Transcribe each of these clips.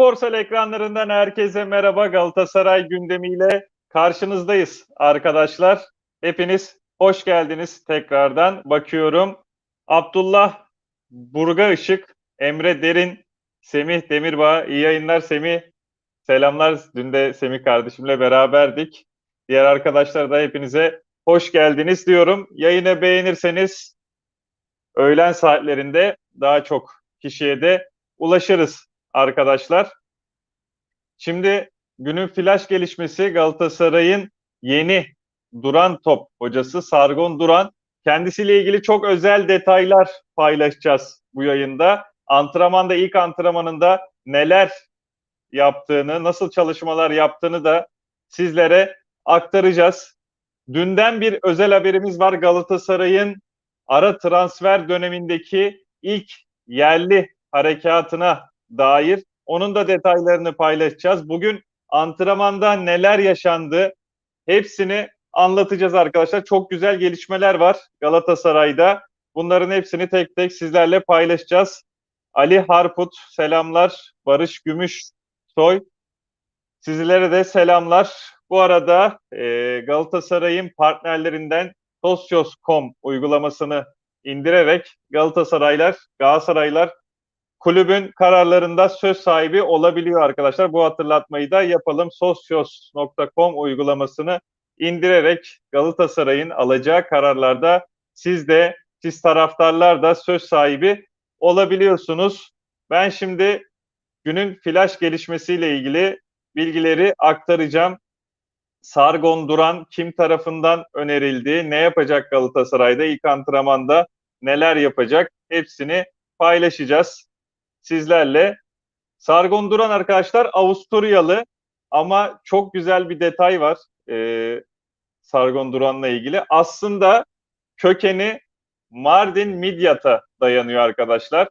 Sporsel ekranlarından herkese merhaba. Galatasaray gündemiyle karşınızdayız arkadaşlar. Hepiniz hoş geldiniz tekrardan. Bakıyorum. Abdullah Burga Işık, Emre Derin, Semih Demirbağ. İyi yayınlar Semih. Selamlar. Dün de Semih kardeşimle beraberdik. Diğer arkadaşlar da hepinize hoş geldiniz diyorum. Yayını beğenirseniz öğlen saatlerinde daha çok kişiye de ulaşırız arkadaşlar. Şimdi günün flash gelişmesi Galatasaray'ın yeni duran top hocası Sargon Duran. Kendisiyle ilgili çok özel detaylar paylaşacağız bu yayında. Antrenmanda ilk antrenmanında neler yaptığını, nasıl çalışmalar yaptığını da sizlere aktaracağız. Dünden bir özel haberimiz var. Galatasaray'ın ara transfer dönemindeki ilk yerli harekatına dair onun da detaylarını paylaşacağız. Bugün antrenmanda neler yaşandı hepsini anlatacağız arkadaşlar. Çok güzel gelişmeler var Galatasaray'da. Bunların hepsini tek tek sizlerle paylaşacağız. Ali Harput selamlar. Barış Gümüş Soy sizlere de selamlar. Bu arada e, Galatasaray'ın partnerlerinden Sosyos.com uygulamasını indirerek Galatasaraylar, Galatasaraylar kulübün kararlarında söz sahibi olabiliyor arkadaşlar. Bu hatırlatmayı da yapalım. Sosyos.com uygulamasını indirerek Galatasaray'ın alacağı kararlarda siz de siz taraftarlar da söz sahibi olabiliyorsunuz. Ben şimdi günün flash gelişmesiyle ilgili bilgileri aktaracağım. Sargon Duran kim tarafından önerildi, ne yapacak Galatasaray'da ilk antrenmanda, neler yapacak hepsini paylaşacağız sizlerle. Sargon Duran arkadaşlar Avusturyalı ama çok güzel bir detay var e, Sargon Duran'la ilgili. Aslında kökeni Mardin Midyat'a dayanıyor arkadaşlar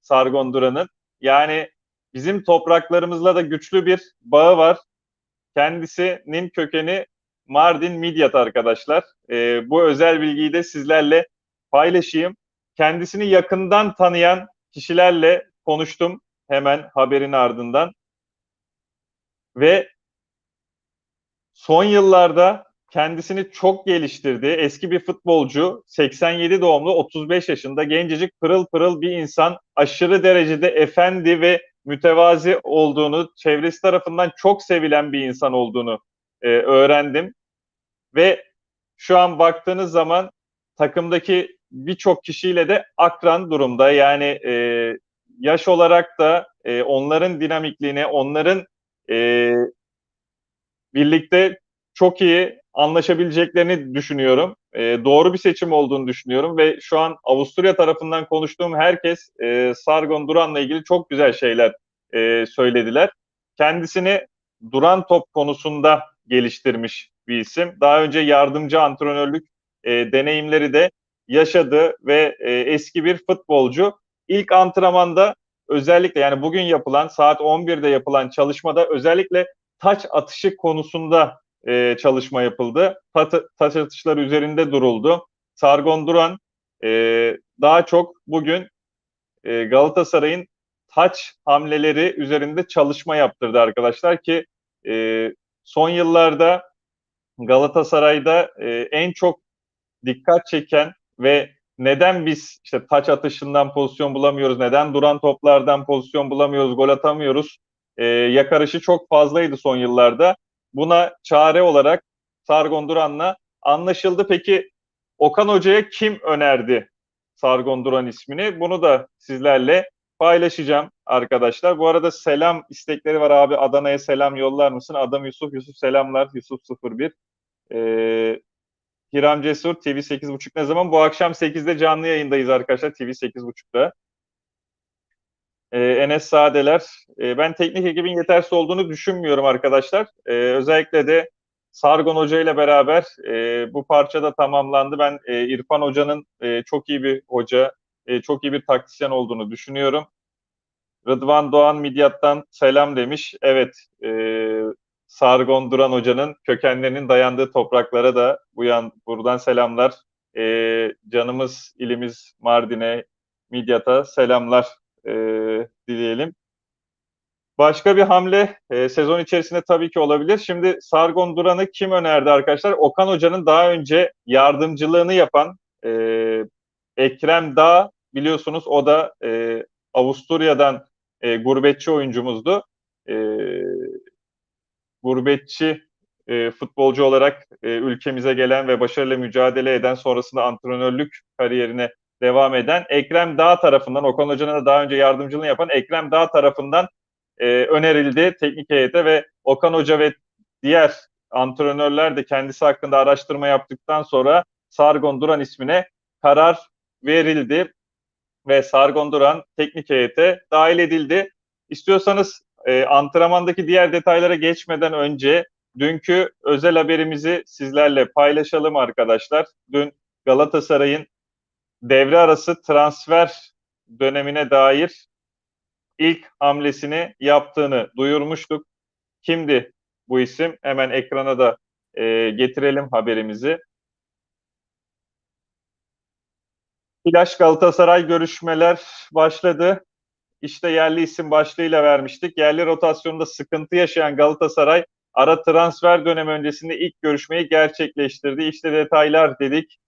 Sargon Duran'ın. Yani bizim topraklarımızla da güçlü bir bağı var. Kendisinin kökeni Mardin Midyat arkadaşlar. E, bu özel bilgiyi de sizlerle paylaşayım. Kendisini yakından tanıyan kişilerle konuştum hemen haberin ardından. Ve son yıllarda kendisini çok geliştirdi. Eski bir futbolcu, 87 doğumlu, 35 yaşında, gencecik, pırıl pırıl bir insan. Aşırı derecede efendi ve mütevazi olduğunu, çevresi tarafından çok sevilen bir insan olduğunu e, öğrendim. Ve şu an baktığınız zaman takımdaki birçok kişiyle de akran durumda. Yani e, yaş olarak da e, onların dinamikliğine, onların e, birlikte çok iyi anlaşabileceklerini düşünüyorum. E, doğru bir seçim olduğunu düşünüyorum ve şu an Avusturya tarafından konuştuğum herkes e, Sargon Duran'la ilgili çok güzel şeyler e, söylediler. Kendisini duran top konusunda geliştirmiş bir isim. Daha önce yardımcı antrenörlük e, deneyimleri de yaşadı ve e, eski bir futbolcu. İlk antrenmanda özellikle yani bugün yapılan saat 11'de yapılan çalışmada özellikle taç atışı konusunda e, çalışma yapıldı. Ta- taç atışları üzerinde duruldu. Sargon Duran e, daha çok bugün e, Galatasaray'ın taç hamleleri üzerinde çalışma yaptırdı arkadaşlar ki e, son yıllarda Galatasaray'da e, en çok dikkat çeken ve neden biz işte taç atışından pozisyon bulamıyoruz, neden duran toplardan pozisyon bulamıyoruz, gol atamıyoruz e, yakarışı çok fazlaydı son yıllarda. Buna çare olarak Sargon Duran'la anlaşıldı. Peki Okan Hoca'ya kim önerdi Sargon Duran ismini? Bunu da sizlerle paylaşacağım arkadaşlar. Bu arada selam istekleri var abi. Adana'ya selam yollar mısın? Adam Yusuf. Yusuf selamlar. Yusuf 01. Ee, Hiram Cesur TV 8.30 ne zaman? Bu akşam 8'de canlı yayındayız arkadaşlar TV 8.30'da. Ee, Enes Sadeler. Ee, ben teknik ekibin yetersiz olduğunu düşünmüyorum arkadaşlar. Ee, özellikle de Sargon Hoca ile beraber e, bu parça da tamamlandı. Ben e, İrfan Hoca'nın e, çok iyi bir hoca, e, çok iyi bir taktisyen olduğunu düşünüyorum. Rıdvan Doğan Midyat'tan selam demiş. Evet, e, Sargon Duran Hoca'nın kökenlerinin dayandığı topraklara da bu yan, buradan selamlar. E, canımız ilimiz Mardin'e, Midyat'a selamlar e, dileyelim. Başka bir hamle e, sezon içerisinde tabii ki olabilir. Şimdi Sargon Duran'ı kim önerdi arkadaşlar? Okan Hoca'nın daha önce yardımcılığını yapan e, Ekrem Dağ biliyorsunuz o da e, Avusturya'dan e, gurbetçi oyuncumuzdu. E, gurbetçi e, futbolcu olarak e, ülkemize gelen ve başarıyla mücadele eden sonrasında antrenörlük kariyerine devam eden Ekrem Dağ tarafından, Okan Hoca'nın da daha önce yardımcılığını yapan Ekrem Dağ tarafından e, önerildi teknik heyete ve Okan Hoca ve diğer antrenörler de kendisi hakkında araştırma yaptıktan sonra Sargon Duran ismine karar verildi ve Sargon Duran teknik heyete dahil edildi. İstiyorsanız e, antrenmandaki diğer detaylara geçmeden önce dünkü özel haberimizi sizlerle paylaşalım arkadaşlar. Dün Galatasaray'ın devre arası transfer dönemine dair ilk hamlesini yaptığını duyurmuştuk. Kimdi bu isim? Hemen ekrana da e, getirelim haberimizi. Flash Galatasaray görüşmeler başladı. İşte yerli isim başlığıyla vermiştik. Yerli rotasyonda sıkıntı yaşayan Galatasaray ara transfer dönemi öncesinde ilk görüşmeyi gerçekleştirdi. İşte detaylar dedik.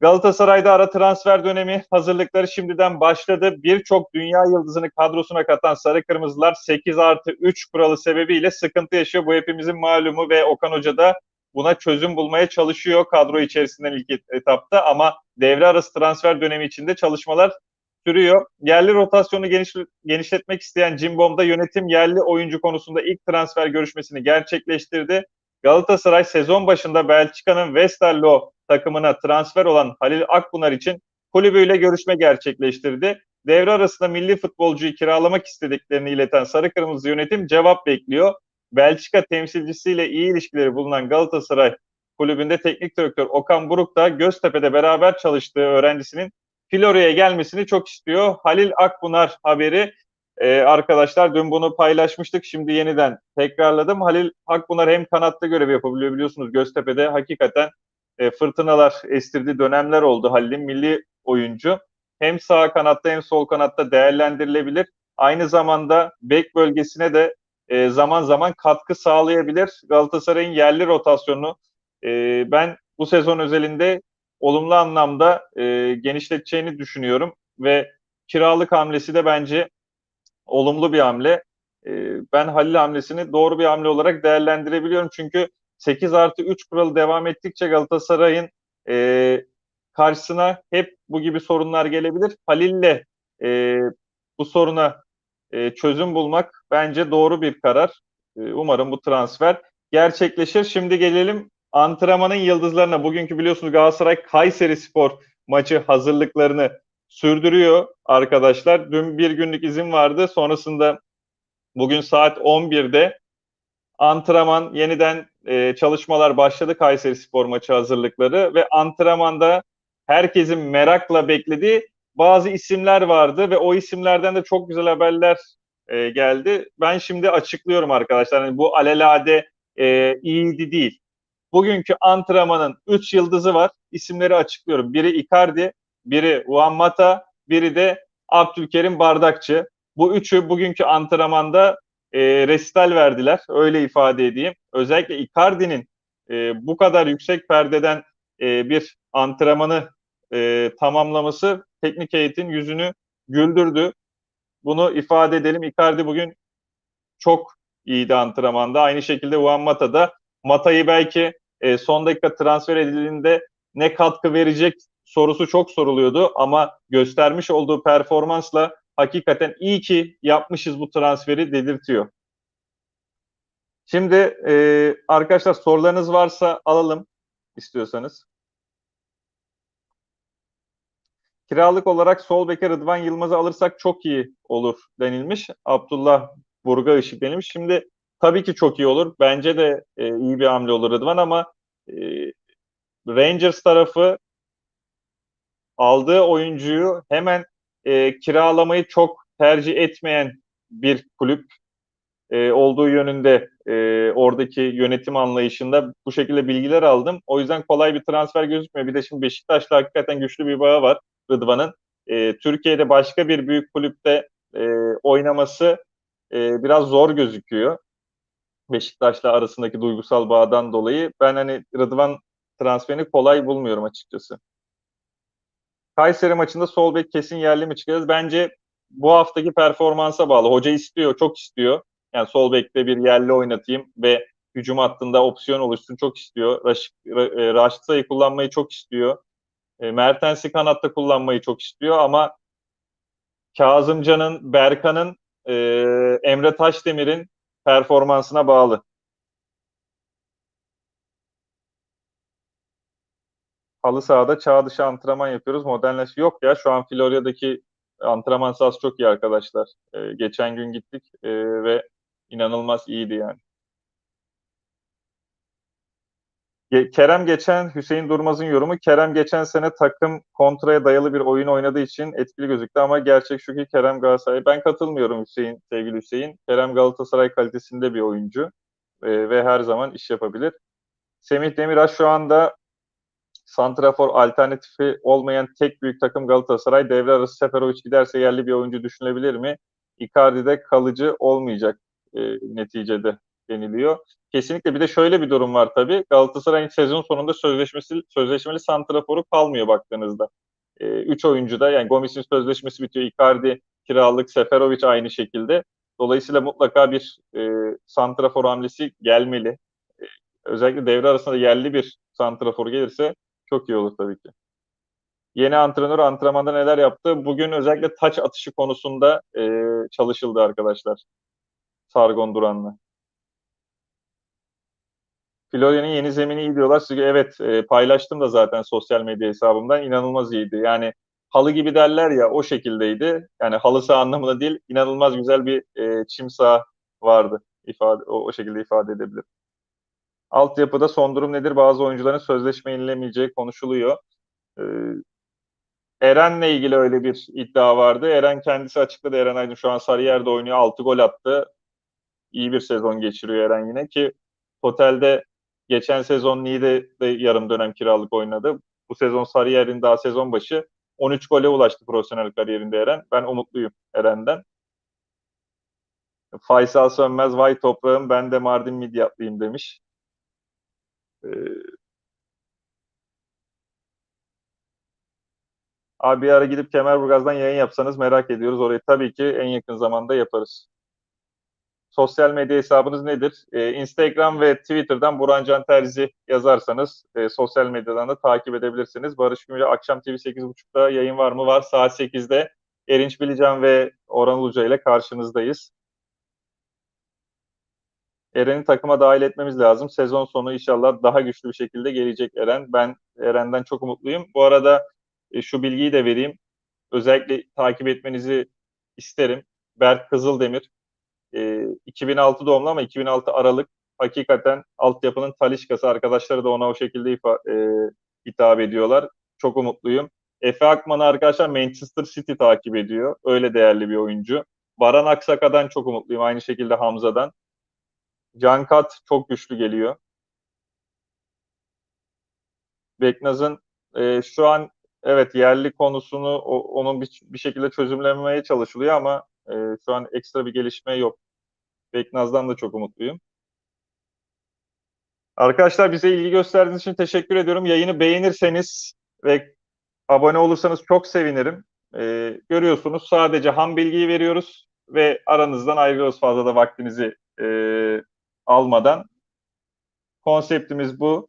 Galatasaray'da ara transfer dönemi hazırlıkları şimdiden başladı. Birçok dünya yıldızını kadrosuna katan Sarı Kırmızılar 8 artı 3 kuralı sebebiyle sıkıntı yaşıyor. Bu hepimizin malumu ve Okan Hoca da buna çözüm bulmaya çalışıyor kadro içerisinden ilk etapta ama devre arası transfer dönemi içinde çalışmalar sürüyor. Yerli rotasyonu geniş, genişletmek isteyen Cimbom'da yönetim yerli oyuncu konusunda ilk transfer görüşmesini gerçekleştirdi. Galatasaray sezon başında Belçika'nın Westerlo takımına transfer olan Halil Akbunar için kulübüyle görüşme gerçekleştirdi. Devre arasında milli futbolcuyu kiralamak istediklerini ileten Sarı Kırmızı yönetim cevap bekliyor. Belçika temsilcisiyle iyi ilişkileri bulunan Galatasaray kulübünde teknik direktör Okan Buruk da Göztepe'de beraber çalıştığı öğrencisinin Florya'ya gelmesini çok istiyor. Halil Akbunar haberi ee, arkadaşlar dün bunu paylaşmıştık. Şimdi yeniden tekrarladım. Halil Akbunar hem kanatta görev yapabiliyor biliyorsunuz Göztepe'de hakikaten e, fırtınalar estirdiği dönemler oldu Halil'in milli oyuncu. Hem sağ kanatta hem sol kanatta değerlendirilebilir. Aynı zamanda bek bölgesine de e, zaman zaman katkı sağlayabilir. Galatasaray'ın yerli rotasyonu e, ben bu sezon özelinde olumlu anlamda e, genişleteceğini düşünüyorum ve kiralık hamlesi de bence olumlu bir hamle. E, ben Halil hamlesini doğru bir hamle olarak değerlendirebiliyorum. Çünkü 8 artı 3 kuralı devam ettikçe Galatasaray'ın e, karşısına hep bu gibi sorunlar gelebilir. Halil'le e, bu soruna e, çözüm bulmak bence doğru bir karar. E, umarım bu transfer gerçekleşir. Şimdi gelelim antrenmanın yıldızlarına. Bugünkü biliyorsunuz Galatasaray Kayseri Spor maçı hazırlıklarını sürdürüyor arkadaşlar. Dün bir günlük izin vardı. Sonrasında bugün saat 11'de antrenman yeniden e, çalışmalar başladı Kayseri Spor maçı hazırlıkları ve antrenmanda herkesin merakla beklediği bazı isimler vardı ve o isimlerden de çok güzel haberler e, geldi. Ben şimdi açıklıyorum arkadaşlar. Yani bu alelade e, iyiydi değil. Bugünkü antrenmanın 3 yıldızı var. İsimleri açıklıyorum. Biri Icardi, biri Juan Mata, biri de Abdülkerim Bardakçı. Bu üçü bugünkü antrenmanda e, resital verdiler. Öyle ifade edeyim. Özellikle Icardi'nin e, bu kadar yüksek perdeden e, bir antrenmanı e, tamamlaması teknik heyetin yüzünü güldürdü. Bunu ifade edelim. Icardi bugün çok iyiydi antrenmanda. Aynı şekilde Juan Mata da Mata'yı belki e, son dakika transfer edildiğinde ne katkı verecek sorusu çok soruluyordu ama göstermiş olduğu performansla hakikaten iyi ki yapmışız bu transferi dedirtiyor. Şimdi e, arkadaşlar sorularınız varsa alalım istiyorsanız. Kiralık olarak sol beke Rıdvan Yılmaz'ı alırsak çok iyi olur denilmiş. Abdullah Burga Işık denilmiş. Şimdi tabii ki çok iyi olur. Bence de e, iyi bir hamle olur Rıdvan ama e, Rangers tarafı aldığı oyuncuyu hemen e, kiralamayı çok tercih etmeyen bir kulüp e, olduğu yönünde e, oradaki yönetim anlayışında bu şekilde bilgiler aldım. O yüzden kolay bir transfer gözükmüyor. Bir de şimdi Beşiktaş'la hakikaten güçlü bir bağı var Rıdvan'ın. E, Türkiye'de başka bir büyük kulüpte e, oynaması e, biraz zor gözüküyor. Beşiktaş'la arasındaki duygusal bağdan dolayı ben hani Rıdvan transferini kolay bulmuyorum açıkçası. Kayseri maçında sol bek kesin yerli mi çıkarız? Bence bu haftaki performansa bağlı. Hoca istiyor, çok istiyor. Yani sol bekte bir yerli oynatayım ve hücum hattında opsiyon oluşsun çok istiyor. Raş, e, Raşit Say'ı kullanmayı çok istiyor. E, Mertens'i kanatta kullanmayı çok istiyor ama Kazımcan'ın, Berkan'ın, e, Emre Taşdemir'in performansına bağlı. Halı sahada çağ dışı antrenman yapıyoruz. Modernleş yok ya şu an Florya'daki antrenman sahası çok iyi arkadaşlar. E, geçen gün gittik e, ve inanılmaz iyiydi yani. Kerem geçen Hüseyin Durmaz'ın yorumu Kerem geçen sene takım kontraya dayalı bir oyun oynadığı için etkili gözüktü ama gerçek şu ki Kerem Galatasaray ben katılmıyorum Hüseyin sevgili Hüseyin. Kerem Galatasaray kalitesinde bir oyuncu e, ve her zaman iş yapabilir. Semih Demirağ şu anda santrafor alternatifi olmayan tek büyük takım Galatasaray. Devre arası Seferovic giderse yerli bir oyuncu düşünülebilir mi? Icardi'de kalıcı olmayacak e, neticede deniliyor. Kesinlikle bir de şöyle bir durum var tabii. Galatasaray'ın sezon sonunda sözleşmesi sözleşmeli santraforu kalmıyor baktığınızda. 3 e, oyuncu da yani Gomis'in sözleşmesi bitiyor. Icardi kiralık, Seferovic aynı şekilde. Dolayısıyla mutlaka bir e, santrafor hamlesi gelmeli. E, özellikle devre arasında yerli bir santrafor gelirse çok iyi olur tabii ki. Yeni antrenör antrenmanda neler yaptı? Bugün özellikle taç atışı konusunda e, çalışıldı arkadaşlar. Sargon Duran'la. Florya'nın yeni zemini iyi diyorlar. Çünkü evet e, paylaştım da zaten sosyal medya hesabımdan. inanılmaz iyiydi. Yani halı gibi derler ya o şekildeydi. Yani halı saha anlamında değil inanılmaz güzel bir e, çim saha vardı. ifade o, o şekilde ifade edebilir. Altyapıda son durum nedir? Bazı oyuncuların sözleşme yenilemeyeceği konuşuluyor. Ee, Eren'le ilgili öyle bir iddia vardı. Eren kendisi açıkladı. Eren Aydın şu an Sarıyer'de oynuyor. 6 gol attı. İyi bir sezon geçiriyor Eren yine ki totalde geçen sezon Niğde'de yarım dönem kiralık oynadı. Bu sezon Sarıyer'in daha sezon başı 13 gole ulaştı profesyonel kariyerinde Eren. Ben umutluyum Eren'den. Faysal Sönmez, vay toprağım ben de Mardin Midyatlıyım demiş. Ee, abi bir ara gidip Kemerburgaz'dan yayın yapsanız merak ediyoruz. Orayı tabii ki en yakın zamanda yaparız. Sosyal medya hesabınız nedir? Ee, Instagram ve Twitter'dan Burancan Terzi yazarsanız e, sosyal medyadan da takip edebilirsiniz. Barış Gümrü akşam TV 8.30'da yayın var mı? Var. Saat 8'de Erinç Bilican ve Orhan Uluca ile karşınızdayız. Eren'i takıma dahil etmemiz lazım. Sezon sonu inşallah daha güçlü bir şekilde gelecek Eren. Ben Eren'den çok umutluyum. Bu arada e, şu bilgiyi de vereyim. Özellikle takip etmenizi isterim. Berk Kızıldemir e, 2006 doğumlu ama 2006 Aralık hakikaten altyapının talişkası. Arkadaşları da ona o şekilde ifa, e, hitap ediyorlar. Çok umutluyum. Efe Akman'ı arkadaşlar Manchester City takip ediyor. Öyle değerli bir oyuncu. Baran Aksaka'dan çok umutluyum. Aynı şekilde Hamza'dan. Cankat çok güçlü geliyor. Beknaz'ın e, şu an evet yerli konusunu o, onun bir, bir şekilde çözümlemeye çalışılıyor ama e, şu an ekstra bir gelişme yok. Beknaz'dan da çok umutluyum. Arkadaşlar bize ilgi gösterdiğiniz için teşekkür ediyorum. Yayını beğenirseniz ve abone olursanız çok sevinirim. Ee, görüyorsunuz sadece ham bilgiyi veriyoruz ve aranızdan ayrılıyoruz fazla da vaktinizi e, almadan. Konseptimiz bu.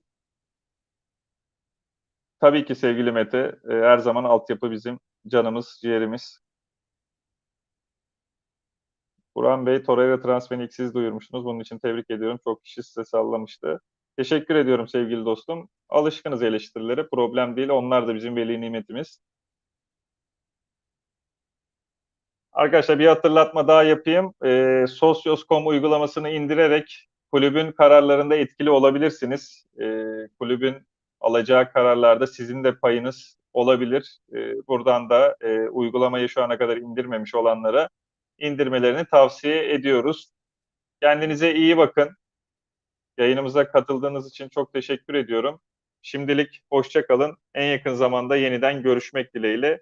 Tabii ki sevgili Mete, e, her zaman altyapı bizim canımız, ciğerimiz. Burhan Bey, Torreira transferini ilk siz duyurmuştunuz. Bunun için tebrik ediyorum. Çok kişi size sallamıştı. Teşekkür ediyorum sevgili dostum. Alışkınız eleştirilere. Problem değil. Onlar da bizim veli nimetimiz. Arkadaşlar bir hatırlatma daha yapayım. E, Sosyos.com uygulamasını indirerek kulübün kararlarında etkili olabilirsiniz. E, kulübün alacağı kararlarda sizin de payınız olabilir. E, buradan da e, uygulamayı şu ana kadar indirmemiş olanlara indirmelerini tavsiye ediyoruz. Kendinize iyi bakın. Yayınımıza katıldığınız için çok teşekkür ediyorum. Şimdilik hoşça kalın. En yakın zamanda yeniden görüşmek dileğiyle.